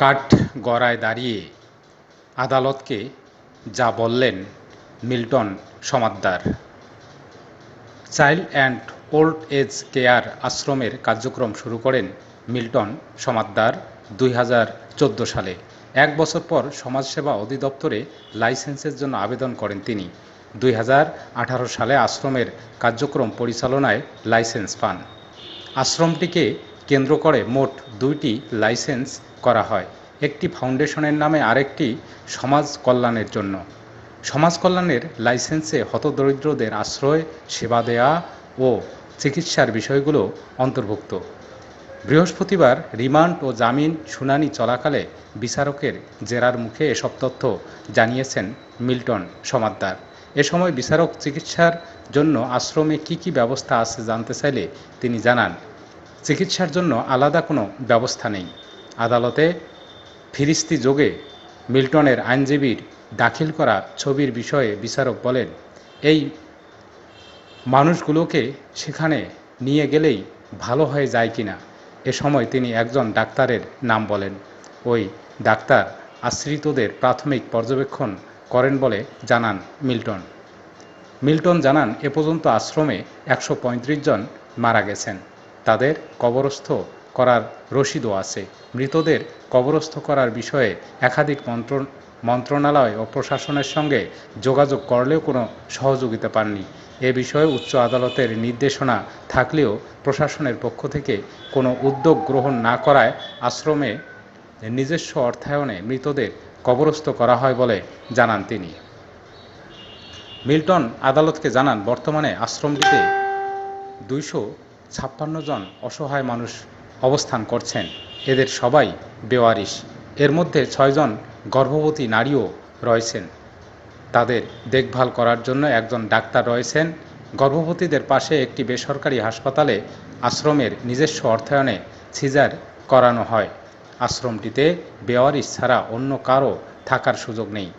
কাঠ গড়ায় দাঁড়িয়ে আদালতকে যা বললেন Milton Samaddar. Child and old age care আশ্রমের কার্যক্রম শুরু করেন মিল্টন সমাদ্দার দুই সালে। এক বছর পর সমাজসেবা অধিদপ্তরে লাইসেন্সের জন্য আবেদন করেন তিনি। দুই হাজার আঠারো সালে আশ্রমের কার্যক্রম পরিচালনায় লাইসেন্স পান। আশ্রমটিকে কেন্দ্র করে মোট দুইটি লাইসেন্স করা হয়। একটি ফাউন্ডেশনের নামে আরেকটি সমাজ কল্যাণের জন্য। সমাজ কল্যাণের লাইসেন্সে হতদরিদ্রদের আশ্রয়, সেবা দেয়া ও চিকিৎসার বিষয়গুলো অন্তর্ভুক্ত। বৃহস্পতিবার রিমান্ড ও জামিন শুনানি চলাকালে বিচারকের জেরার মুখে এসব তথ্য জানিয়েছেন মিল্টন সমাদ্দার। এ সময় বিচারক চিকিৎসার জন্য আশ্রমে কি কি ব্যবস্থা আছে জানতে চাইলে তিনি জানান। চিকিৎসার জন্য আলাদা কোনো ব্যবস্থা নেই। আদালতে ফিরিস্তি যোগে মিল্টনের আইনজীবীর দাখিল করা ছবির বিষয়ে বিচারক বলেন, এই মানুষগুলোকে সেখানে নিয়ে গেলেই ভালো হয়ে যায় কিনা এ সময় তিনি একজন ডাক্তারের নাম বলেন। ওই ডাক্তার আশ্রিতদের প্রাথমিক পর্যবেক্ষণ করেন বলে জানান মিল্টন। মিল্টন জানান, এ পর্যন্ত আশ্রমে একশো পঁয়ত্রিশ জন মারা গেছেন। তাদের কবরস্থ করার রসিদও আছে। মৃতদের কবরস্থ করার বিষয়ে একাধিক মন্ত্র, মন্ত্রণালয় ও প্রশাসনের সঙ্গে যোগাযোগ করলেও কোনো সহযোগিতা পাননি। এ বিষয়ে উচ্চ আদালতের নির্দেশনা থাকলেও প্রশাসনের পক্ষ থেকে কোনো উদ্যোগ গ্রহণ না করায় আশ্রমে নিজস্ব অর্থায়নে মৃতদের কবরস্থ করা হয় বলে জানান তিনি। মিল্টন আদালতকে জানান, বর্তমানে আশ্রমটিতে দুইশো ছাপ্পান্ন জন অসহায় মানুষ অবস্থান করছেন। এদের সবাই বেওয়ারিশ। এর মধ্যে ছয়জন গর্ভবতী নারীও রয়েছেন। তাদের দেখভাল করার জন্য একজন ডাক্তার রয়েছেন। গর্ভবতীদের পাশে একটি বেসরকারি হাসপাতালে আশ্রমের নিজস্ব অর্থায়নে সিজার করানো হয়। আশ্রমটিতে বেওয়ারিশ ছাড়া অন্য কারও থাকার সুযোগ নেই।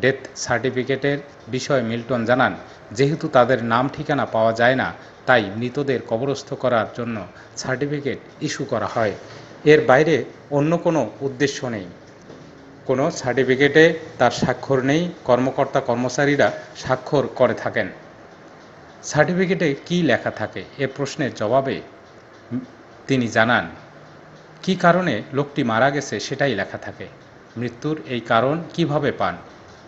ডেথ সার্টিফিকেটের বিষয়ে মিল্টন জানান, যেহেতু তাদের নাম ঠিকানা পাওয়া যায় না, তাই মৃতদের কবরস্থ করার জন্য সার্টিফিকেট ইস্যু করা হয়। এর বাইরে অন্য কোনো উদ্দেশ্য নেই। কোনো সার্টিফিকেটে তার স্বাক্ষর নেই, কর্মকর্তা কর্মচারীরা স্বাক্ষর করে থাকেন। সার্টিফিকেটে কি লেখা থাকে, এ প্রশ্নের জবাবে তিনি জানান, কি কারণে লোকটি মারা গেছে সেটাই লেখা থাকে। মৃত্যুর এই কারণ কীভাবে পান?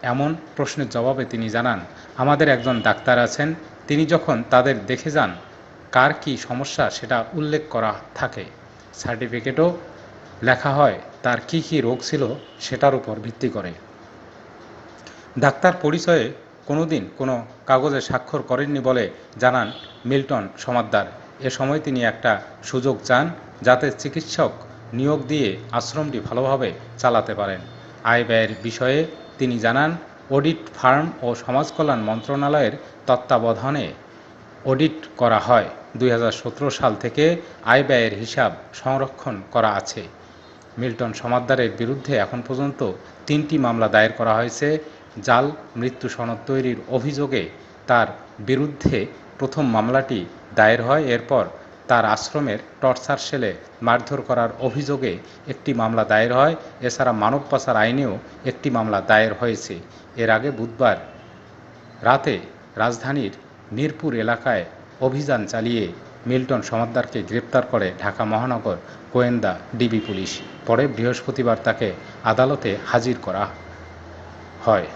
এমন প্রশ্নের জবাবে তিনি জানান, আমাদের একজন ডাক্তার আছেন, তিনি যখন তাদের দেখে যান, কার কি সমস্যা সেটা উল্লেখ করা থাকে। সার্টিফিকেটও লেখা হয়, তার কি কি রোগ ছিল সেটার উপর ভিত্তি করে। ডাক্তার পরিচয়ে কোনোদিন কোনো কাগজে স্বাক্ষর করেননি বলে জানান মিল্টন সমাদ্দার। এ সময় তিনি একটা সুযোগ চান যাতে চিকিৎসক নিয়োগ দিয়ে আশ্রমটি ভালোভাবে চালাতে পারেন। আয় ব্যয়ের বিষয়ে তিনি জানান, অডিট ফার্ম ও সমাজ কল্যাণ মন্ত্রণালয়ের তত্ত্বাবধানে অডিট করা হয়। দুই হাজার সতেরো সাল থেকে আয় ব্যয়ের হিসাব সংরক্ষণ করা আছে। মিল্টন সমাদ্দারের বিরুদ্ধে এখন পর্যন্ত তিনটি মামলা দায়ের করা হয়েছে। জাল মৃত্যু সনদ তৈরির অভিযোগে তার বিরুদ্ধে প্রথম মামলাটি দায়ের হয়। এরপর তার আশ্রমের টর্চার সেলে মারধর করার অভিযোগে একটি মামলা দায়ের হয়। এছাড়া মানব পাচার আইনেও একটি মামলা দায়ের হয়েছে। এর আগে বুধবার রাতে রাজধানীর মিরপুর এলাকায় অভিযান চালিয়ে মিল্টন সমাদ্দারকে গ্রেপ্তার করে ঢাকা মহানগর গোয়েন্দা, ডিবি পুলিশ। পরে বৃহস্পতিবার তাকে আদালতে হাজির করা হয়।